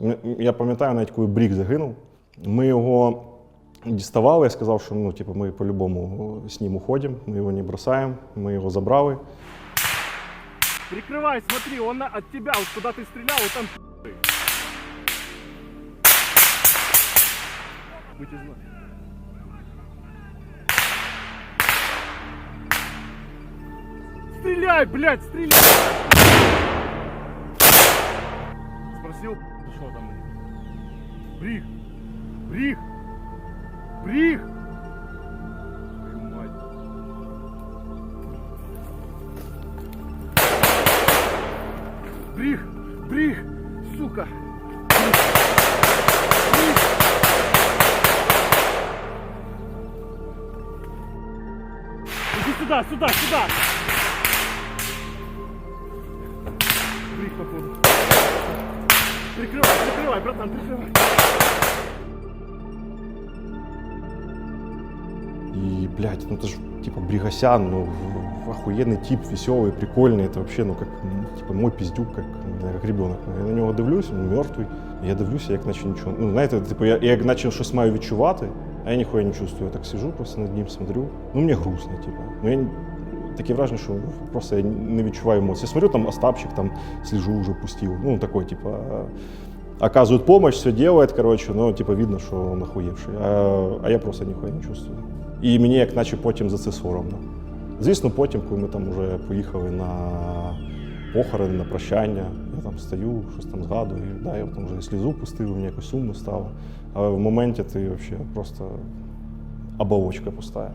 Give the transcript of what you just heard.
М- Я пам'ятаю навіть, коли Брік загинув. Ми його діставали, я сказав, що ну, типу, ми по-любому з ним уходимо, ми його не бросаємо, ми його забрали. Прикрывай, смотри, он на- от тебя, вот куда ты стрелял, вот там пи***й. Быть из нас. Стреляй, блядь, стреляй! попросив, що там? Бріг! Бріг! Бріг! Бріг! Бріг! Сука! сюда, сюда, сюда! Брик, походу. Прикрывай, прикрывай, братан, прикрывай. И, блядь, ну это же, типа, Бригасян, ну, в- охуенный тип, веселый, прикольный. Это вообще, ну, как, м, типа, мой пиздюк, как, не знаю, как ребенок. Я на нього дивлюсь, він мертвий. Я дивлюся, як наче нічого. Ну, знаєте, типу, я, я як наче щось маю відчувати, а я ніхуя не чувствую. Я так сижу, просто над ним смотрю. Ну, мені грустно, типу. Ну, я, н- таке враження, що просто я не відчуваю емоцій. Смотрю, там Остапчик там слежу уже пустил. Ну, такой, типа, оказывает помощь, все делает, короче, но типа видно, що он охуєвший. А, а я просто ніхуя не чувствую. І мені як наче потім за це соромно. Звісно, потім, коли ми там вже поїхали на похорони, на прощання, я там стою, щось там згадую, да, я там вже слізу пустив, мені якось сумно стало. Але в моменті ти взагалі просто оболочка пустая.